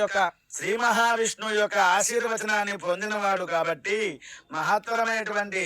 యొక్క శ్రీ మహావిష్ణువు యొక్క ఆశీర్వచనాన్ని పొందినవాడు కాబట్టి మహత్తరమైనటువంటి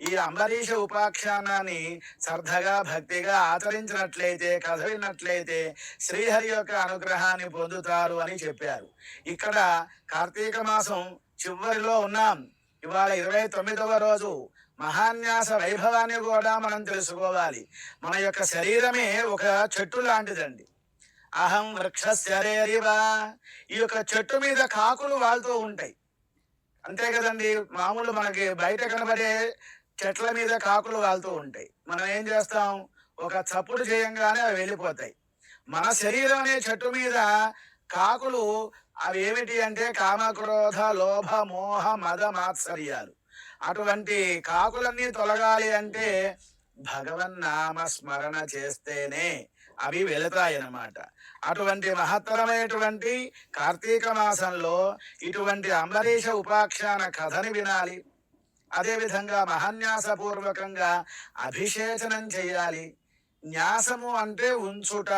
ఈ అంబరీష ఉపాఖ్యానాన్ని శ్రద్ధగా భక్తిగా ఆచరించినట్లయితే కథ విన్నట్లయితే శ్రీహరి యొక్క అనుగ్రహాన్ని పొందుతారు అని చెప్పారు. ఇక్కడ కార్తీక మాసం చివరిలో ఉన్నాం. ఇవాళ ఇరవై తొమ్మిదవ రోజు మహాన్యాస వైభవాన్ని కూడా మనం తెలుసుకోవాలి. మన యొక్క శరీరమే ఒక చెట్టు లాంటిదండి. అహం వృక్షశరీరివా ఈ యొక్క చెట్టు మీద కాకులు వాళ్తూ ఉంటాయి. అంతే కదండి మామూలు మనకి బయట కనబడే చెట్ల మీద కాకులు వాళ్తూ ఉంటాయి. మనం ఏం చేస్తాం? ఒక చప్పుడు చేయంగానే అవి వెళ్ళిపోతాయి. మన శరీరం అనే చెట్టు మీద కాకులు అవి ఏమిటి అంటే కామక్రోధ లోభ మోహ మద మాత్సర్యాలు. అటువంటి కాకులన్నీ తొలగాలి అంటే భగవన్ స్మరణ చేస్తేనే అవి వెళతాయన్నమాట. అటువంటి మహత్తరమైనటువంటి కార్తీక మాసంలో ఇటువంటి అంబరీష ఉపాఖ్యాన కథని వినాలి. అదేవిధంగా మహాన్యాసపూర్వకంగా అభిషేచనం చేయాలి. న్యాసము అంటే ఉంచుట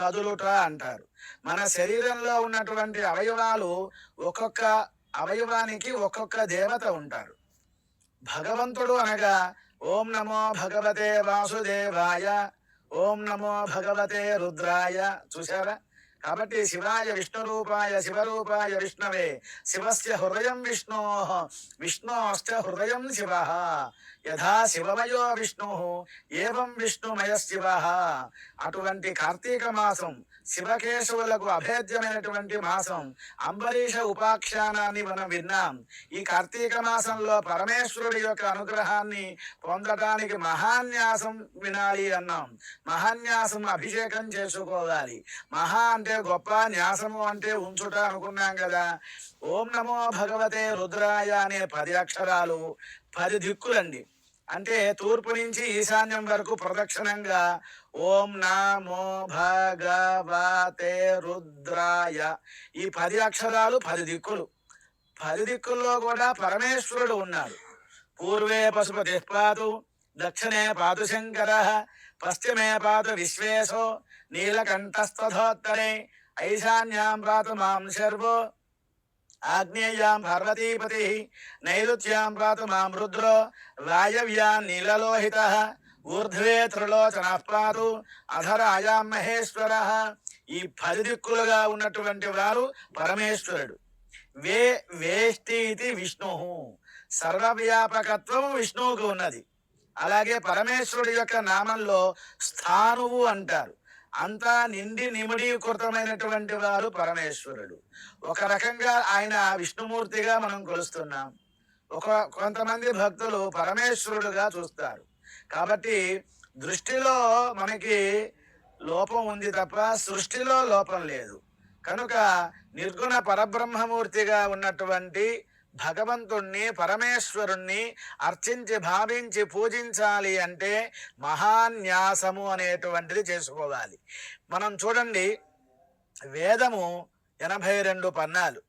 కదులుట అంటారు. మన శరీరంలో ఉన్నటువంటి అవయవాలు ఒక్కొక్క అవయవానికి ఒక్కొక్క దేవత ఉంటారు. భగవంతుడు అనగా ఓం నమో భగవతే వాసుదేవాయ ఓం నమో భగవతే రుద్రాయ చూసారా కాబట్టి శివాయ విష్ణురూపాయ శివరూపాయ విష్ణవే. శివస్య హృదయం విష్ణో విష్ణోశ్చ హృదయం శివ. యథా శివమయో విష్ణు ఏం విష్ణుమయ శివ అటువంటి కార్తీక మాసం శివకేశవులకు అభేద్యమైనటువంటి మాసం. అంబరీష ఉపాఖ్యానాన్ని మనం విన్నాం. ఈ కార్తీక మాసంలో పరమేశ్వరుడి యొక్క అనుగ్రహాన్ని పొందటానికి మహాన్యాసం వినాలి అన్నాం. మహాన్యాసం అభిషేకం చేసుకోవాలి. మహా అంటే గొప్ప న్యాసము అంటే ఉంచుట అనుకున్నాం కదా. ఓం నమో భగవతే రుద్రాయ అనే పది అక్షరాలు పది దిక్కులండి. అంటే తూర్పు నుంచి ఈశాన్యం వరకు ప్రదక్షిణంగా ఓం నామో భగవతే రుద్రాయ. ఈ పది అక్షరాలు పది దిక్కులు. పది దిక్కుల్లో కూడా పరమేశ్వరుడు ఉన్నాడు. పూర్వే పశుపతి పాతు దక్షిణే పాతు శంకర పశ్చిమే పాతు విశ్వేశో నీలకంఠస్తథోత్తరే ఐశాన్యాం పాతు మాం శర్వో ఆగ్నేయాం పార్వతీపతి నైరుత్యాం పాతు మాం రుద్రో వాయవ్యాం నీలలోహిత ఊర్ధ్వే త్రిలోచన పాతు అధరాయాం మహేశ్వర ఈ పది దిక్కులుగా ఉన్నటువంటి వారు పరమేశ్వరుడు. వే వేష్టి ఇది విష్ణు. సర్వవ్యాపకత్వం విష్ణువుకు ఉన్నది. అలాగే పరమేశ్వరుడి యొక్క నామంలో స్థానువు అంటారు. అంతా నిండి నిమిడీకృతమైనటువంటి వారు పరమేశ్వరుడు ఒక రకంగా ఆయన విష్ణుమూర్తిగా మనం కొలుస్తున్నాం. ఒక కొంతమంది భక్తులు పరమేశ్వరుడుగా చూస్తారు. కాబట్టి దృష్టిలో మనకి లోపం ఉంది తప్ప సృష్టిలో లోపం లేదు. కనుక నిర్గుణ పరబ్రహ్మమూర్తిగా ఉన్నటువంటి భగవంతుణ్ణి పరమేశ్వరుణ్ణి అర్చించి భావించి పూజించాలి అంటే మహాన్యాసము అనేటువంటిది చేసుకోవాలి. మనం చూడండి వేదము ఎనభై రెండు పన్నాలు.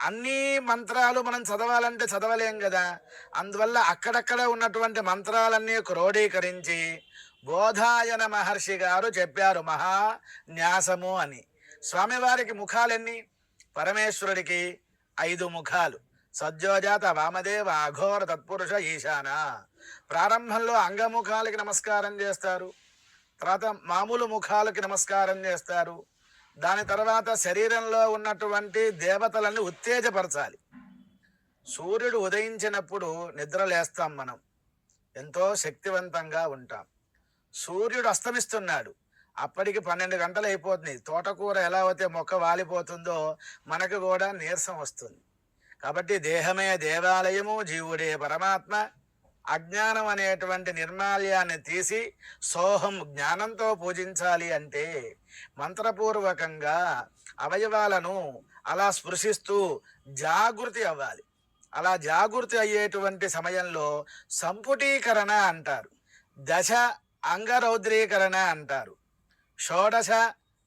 అన్ని మంత్రాలు మనం చదవాలంటే చదవలేం కదా? అందువల్ల అక్కడక్కడ ఉన్నటువంటి మంత్రాలన్నీ క్రోడీకరించి బోధాయన మహర్షి గారు చెప్పారు మహా న్యాసము అని. స్వామివారికి ముఖాలన్నీ? పరమేశ్వరుడికి ఐదు ముఖాలు. సజ్జోజాత వామదేవ అఘోర తత్పురుష ఈశాన. ప్రారంభంలో అంగముఖాలకి నమస్కారం చేస్తారు. తర్వాత మామూలు ముఖాలకి నమస్కారం చేస్తారు. దాని తర్వాత శరీరంలో ఉన్నటువంటి దేవతలను ఉత్తేజపరచాలి. సూర్యుడు ఉదయించినప్పుడు నిద్ర లేస్తాం మనం. ఎంతో శక్తివంతంగా ఉంటాం. సూర్యుడు అస్తమిస్తున్నాడు. అప్పటికి పన్నెండు గంటలు అయిపోతుంది తోటకూర ఎలా అయితే మొక్క వాలిపోతుందో మనకు కూడా నీరసం వస్తుంది. కాబట్టి దేహమే దేవాలయము జీవుడే పరమాత్మ. అజ్ఞానం అనేటువంటి నిర్మాల్యాన్ని తీసి సోహం జ్ఞానంతో పూజించాలి అంటే మంత్రపూర్వకంగా అవయవాలను అలా స్పృశిస్తూ జాగృతి అవ్వాలి. అలా జాగృతి అయ్యేటువంటి సమయంలో సంపుటీకరణ అంటారు. దశ అంగరౌద్రీకరణ అంటారు. షోడశ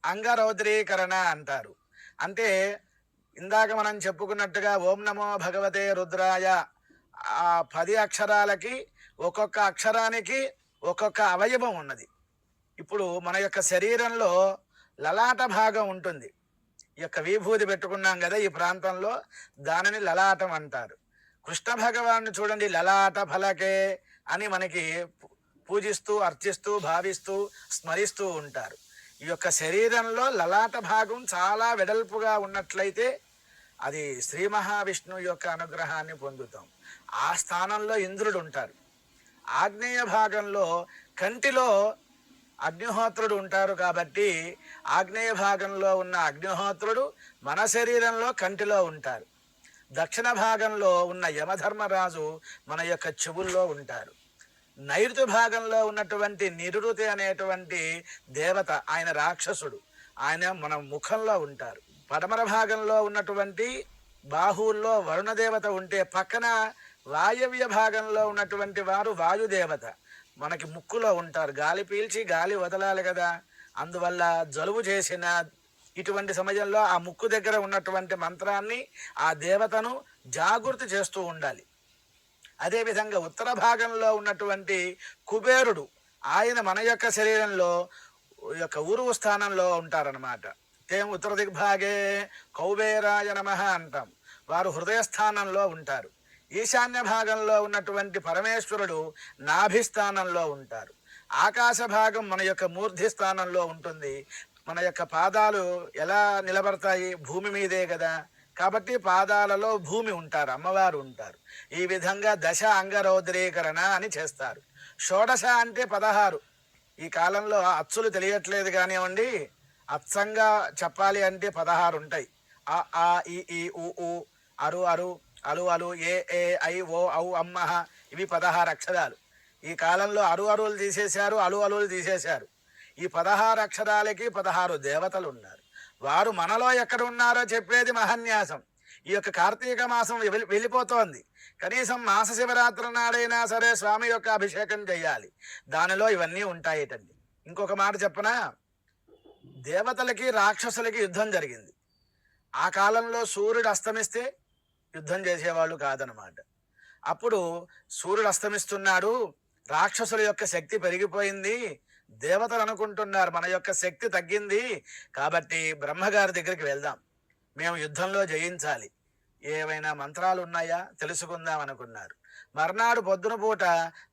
అంగరౌద్రీకరణ అంటారు. అంటే ఇందాక మనం చెప్పుకున్నట్టుగా ఓం నమో భగవతే రుద్రాయ. ఆ పది అక్షరాలకి ఒక్కొక్క అక్షరానికి ఒక్కొక్క అవయవం ఉన్నది. ఇప్పుడు మన యొక్క శరీరంలో లలాట భాగం ఉంటుంది. ఈ యొక్క విభూతి పెట్టుకున్నాం కదా ఈ ప్రాంతంలో దానిని లలాటం అంటారు. కృష్ణ భగవాన్ని చూడండి లలాట ఫలకే అని మనకి పూజిస్తూ అర్చిస్తూ భావిస్తూ స్మరిస్తూ ఉంటారు. ఈ యొక్క శరీరంలో లలాట భాగం చాలా వెడల్పుగా ఉన్నట్లయితే అది శ్రీ మహావిష్ణువు యొక్క అనుగ్రహాన్ని పొందుతాం. ఆ స్థానంలో ఇంద్రుడు ఉంటారు. ఆగ్నేయ భాగంలో కంటిలో అగ్నిహోత్రుడు ఉంటారు కాబట్టి ఆగ్నేయ భాగంలో ఉన్న అగ్నిహోత్రుడు మన శరీరంలో కంటిలో ఉంటారు. దక్షిణ భాగంలో ఉన్న యమధర్మరాజు మన యొక్క చెవుల్లో ఉంటారు. నైరుతి భాగంలో ఉన్నటువంటి నిరుతి అనేటువంటి దేవత ఆయన రాక్షసుడు. ఆయన మన ముఖంలో ఉంటారు. పడమర భాగంలో ఉన్నటువంటి బాహువుల్లో వరుణదేవత ఉంటే పక్కన వాయవ్య భాగంలో ఉన్నటువంటి వారు వాయుదేవత. మనకి ముక్కులో ఉంటారు. గాలి పీల్చి గాలి వదలాలి కదా. అందువల్ల జలుబు చేసిన ఇటువంటి సమయంలో ఆ ముక్కు దగ్గర ఉన్నటువంటి మంత్రాన్ని ఆ దేవతను జాగృతి చేస్తూ ఉండాలి. అదేవిధంగా ఉత్తర భాగంలో ఉన్నటువంటి కుబేరుడు ఆయన మన యొక్క శరీరంలో ఈ యొక్క ఊరువు స్థానంలో ఉంటారనమాట ఏం ఉత్తర దిగ్భాగే కౌబేరాయ నమ అంటాం. వారు హృదయ స్థానంలో ఉంటారు. ఈశాన్య భాగంలో ఉన్నటువంటి పరమేశ్వరుడు నాభిస్థానంలో ఉంటారు. ఆకాశ భాగం మన యొక్క మూర్ధి స్థానంలో ఉంటుంది. మన యొక్క పాదాలు ఎలా నిలబడతాయి? భూమి మీదే కదా. కాబట్టి పాదాలలో భూమి ఉంటారు అమ్మవారు ఉంటారు. ఈ విధంగా దశ అంగరౌద్రీకరణ అని చేస్తారు. షోడశ అంటే పదహారు. ఈ కాలంలో అచ్చులు తెలియట్లేదు కానివ్వండి అచ్చంగా చెప్పాలి అంటే పదహారు ఉంటాయి. ఆ ఆ ఈ ఈ ఊ ఊ అరు అరు అలు అలు ఏ ఏ ఐ ఓ ఔ అమ్మహ ఇవి పదహారు అక్షరాలు. ఈ కాలంలో అరు అరువులు తీసేశారు అలు అలులు తీసేశారు. ఈ పదహారు అక్షరాలకి పదహారు దేవతలు ఉన్నారు. వారు మనలో ఎక్కడ ఉన్నారో చెప్పేది మహన్యాసం. ఈ యొక్క కార్తీక మాసం వెలి- వెళ్ళిపోతోంది. కనీసం మాస శివరాత్రి నాడైనా సరే స్వామి యొక్క అభిషేకం చేయాలి. దానిలో ఇవన్నీ ఉంటాయిటండి. ఇంకొక మాట చెప్పనా? దేవతలకి రాక్షసులకి యుద్ధం జరిగింది. ఆ కాలంలో సూర్యుడు అస్తమిస్తే యుద్ధం చేసేవాళ్ళు కాదనమాట. అప్పుడు సూర్యుడు అస్తమిస్తున్నాడు రాక్షసుల యొక్క శక్తి పెరిగిపోయింది దేవతలు అనుకుంటున్నారు మన యొక్క శక్తి తగ్గింది కాబట్టి బ్రహ్మగారి దగ్గరికి వెళ్దాం. మేము యుద్ధంలో జయించాలి. ఏవైనా మంత్రాలు ఉన్నాయా? తెలుసుకుందాం అనుకున్నారు. మర్నాడు పొద్దున పూట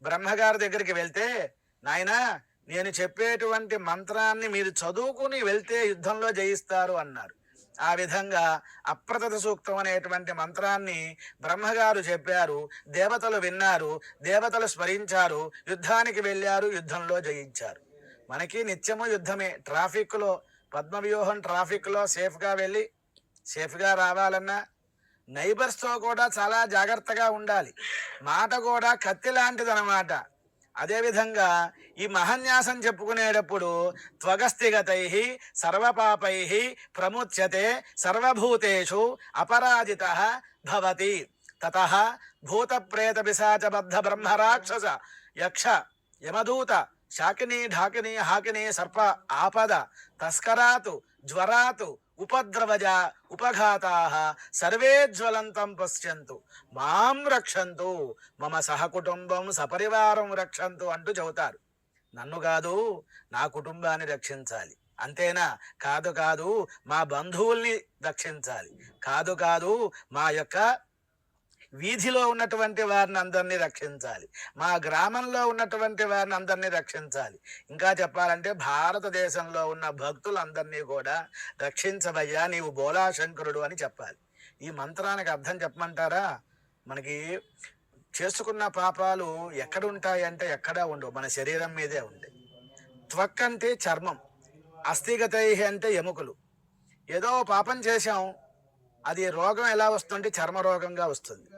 బ్రహ్మగారి దగ్గరికి వెళ్తే నాయనా నేను చెప్పేటువంటి మంత్రాన్ని మీరు చదువుకుని వెళ్తే యుద్ధంలో జయిస్తారు అన్నారు. ఆ విధంగా అప్రతత సూక్తం అనేటువంటి మంత్రాన్ని బ్రహ్మగారు చెప్పారు. దేవతలు విన్నారు దేవతలు స్మరించారు యుద్ధానికి వెళ్ళారు యుద్ధంలో జయించారు. మనకి నిత్యము యుద్ధమే. ట్రాఫిక్లో పద్మవ్యూహం ట్రాఫిక్లో సేఫ్గా వెళ్ళి సేఫ్గా రావాలన్నా నైబర్స్తో కూడా చాలా జాగ్రత్తగా ఉండాలి. మాట కూడా కత్తి లాంటిదన్నమాట. అదేవిధంగా ఈ మహన్యాసం చెప్పుకునేటప్పుడు త్వగస్థిగతై సర్వపాపై ప్రముచ్యతే సర్వభూతేషు అపరాజిత భవతి. తత భూత ప్రేత పిశాచబద్ధ బ్రహ్మరాక్షస యక్ష యమదూత శాకనే ఢాకనే హాకనే సర్ప ఆపద తస్కరాతు జ్వరాతు ఉపద్రవజ ఉపఘాతా సర్వే జ్వలంతం పశ్యంతు. మాం రక్షంతు మమ సహకుటుంబం సపరివారం రక్షంతు అంటూ చెబుతారు. నన్ను కాదు నా కుటుంబాన్ని రక్షించాలి. అంతేనా? కాదు కాదు మా బంధువుల్ని రక్షించాలి. కాదు కాదు మా యొక్క వీధిలో ఉన్నటువంటి వారిని అందరినీ రక్షించాలి. మా గ్రామంలో ఉన్నటువంటి వారిని అందరినీ రక్షించాలి. ఇంకా చెప్పాలంటే భారతదేశంలో ఉన్న భక్తులందరినీ కూడా రక్షించబయ్యా నీవు బోలాశంకరుడు అని చెప్పాలి. ఈ మంత్రానికి అర్థం చెప్పమంటారా? మనకి చేసుకున్న పాపాలు ఎక్కడ ఎక్కడా ఉండవు. మన శరీరం మీదే ఉంటాయి త్వక్ అంటే చర్మం అస్థిగతై అంటే ఎముకలు. ఏదో పాపం చేశాం అది రోగం ఎలా వస్తుంటే చర్మ రోగంగా వస్తుంది.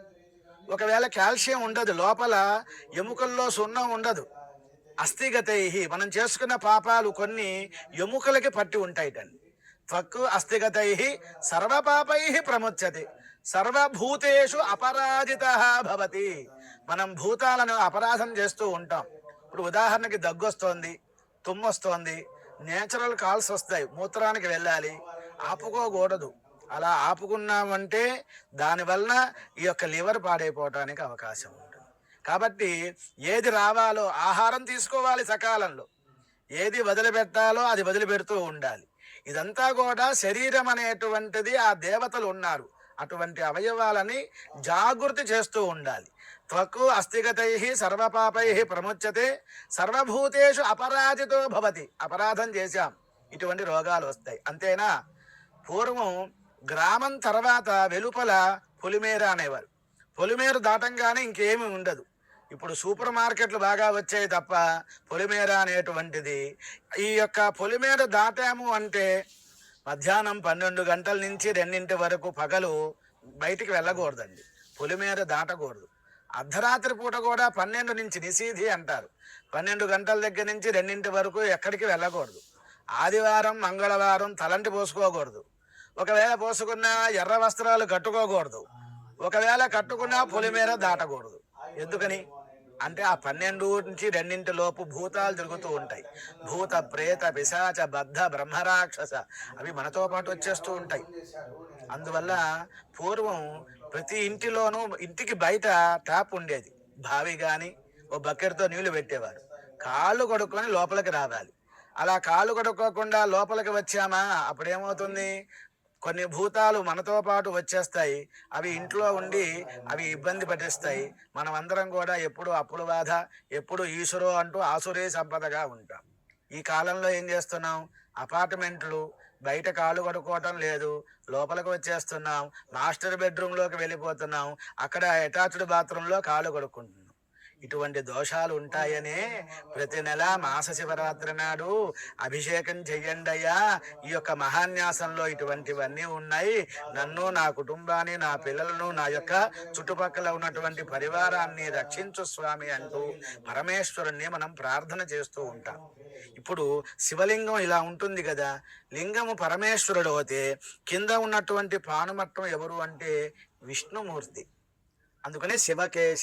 ఒకవేళ కాల్షియం ఉండదు లోపల ఎముకల్లో సున్నం ఉండదు. అస్థిగతై మనం చేసుకున్న పాపాలు కొన్ని ఎముకలకి పట్టి ఉంటాయిటండి. త్వక్కు అస్థిగతై సర్వపాపై ప్రముచ్యతి. సర్వభూతేషు అపరాజిత భవతి. మనం భూతాలను అపరాధం చేస్తూ ఉంటాం. ఇప్పుడు ఉదాహరణకి దగ్గు వస్తోంది తుమ్ము వస్తోంది నేచురల్ కాల్స్ వస్తాయి మూత్రానికి వెళ్ళాలి ఆపుకోకూడదు. అలా ఆపుకున్నామంటే దానివలన ఈ యొక్క లివర్ పాడైపోవటానికి అవకాశం ఉంటుంది. కాబట్టి ఏది రావాలో ఆహారం తీసుకోవాలి సకాలంలో. ఏది వదిలిపెట్టాలో అది వదిలిపెడుతూ ఉండాలి. ఇదంతా కూడా శరీరం అనేటువంటిది ఆ దేవతలు ఉన్నారు. అటువంటి అవయవాలని జాగృతి చేస్తూ ఉండాలి. త్వక్కు అస్థిగతై సర్వపాపై ప్రముచ్యతే సర్వభూతేషు అపరాజితో భవతి. అపరాధం చేశాం. ఇటువంటి రోగాలు వస్తాయి. అంతేనా? పూర్వం గ్రామం తర్వాత వెలుపల పొలిమేర అనేవారు. పొలిమేర దాటంగానే ఇంకేమీ ఉండదు. ఇప్పుడు సూపర్ మార్కెట్లు బాగా వచ్చాయి తప్ప పొలిమేర అనేటువంటిది ఈ యొక్క పొలిమేర దాటాము అంటే మధ్యాహ్నం పన్నెండు గంటల నుంచి రెండింటి వరకు పగలు బయటికి వెళ్ళకూడదండి. పొలిమేర దాటకూడదు. అర్ధరాత్రి పూట కూడా పన్నెండు నుంచి నిషీధి అంటారు. పన్నెండు గంటల దగ్గర నుంచి రెండింటి వరకు ఎక్కడికి వెళ్ళకూడదు. ఆదివారం మంగళవారం తలంటి పోసుకోకూడదు. ఒకవేళ పోసుకున్నా ఎర్ర వస్త్రాలు కట్టుకోకూడదు. ఒకవేళ కట్టుకున్నా పొలిమేర దాటకూడదు. ఎందుకని? అంటే ఆ పన్నెండు నుంచి రెండింటి లోపు భూతాలు తిరుగుతూ ఉంటాయి. భూత ప్రేత పిశాచ బద్ధ బ్రహ్మరాక్షస అవి మనతో పాటు వచ్చేస్తూ ఉంటాయి. అందువల్ల పూర్వం ప్రతి ఇంటిలోనూ ఇంటికి బయట ట్యాప్ ఉండేది. బావి కానీ ఓ బకెట్తో నీళ్ళు పెట్టేవారు. కాళ్ళు కొడుక్కొని లోపలికి రావాలి. అలా కాళ్ళు కొడుక్కోకుండా లోపలికి వచ్చామా? అప్పుడేమవుతుంది? కొన్ని భూతాలు మనతో పాటు వచ్చేస్తాయి. అవి ఇంట్లో ఉండి అవి ఇబ్బంది పట్టిస్తాయి మనం అందరం కూడా ఎప్పుడు అప్పుల బాధ ఎప్పుడు ఈశ్వరు అంటూ ఆసురే సంపదగా ఉంటాం. ఈ కాలంలో ఏం చేస్తున్నాం? అపార్ట్మెంట్లు బయట కాళ్ళు కడుక్కోవటం లేదు. లోపలికి వచ్చేస్తున్నాం. మాస్టర్ బెడ్రూమ్లోకి వెళ్ళిపోతున్నాం. అక్కడ అటాచ్డ్ బాత్రూంలో కాళ్ళు కడుక్కుంటున్నాం. ఇటువంటి దోషాలు ఉంటాయనే ప్రతి నెల మాస శివరాత్రి నాడు అభిషేకం చెయ్యండయ్యా. ఈ యొక్క మహాన్యాసంలో ఇటువంటివన్నీ ఉన్నాయి. నన్ను నా కుటుంబాన్ని నా పిల్లలను నా యొక్క చుట్టుపక్కల ఉన్నటువంటి పరివారాన్ని రక్షించు స్వామి అంటూ పరమేశ్వరుణ్ణి మనం ప్రార్థన చేస్తూ ఉంటాం. ఇప్పుడు శివలింగం ఇలా ఉంటుంది కదా. లింగము పరమేశ్వరుడు అయితే కింద ఉన్నటువంటి పానుమట్టం ఎవరు అంటే విష్ణుమూర్తి. అందుకనే శివకేశ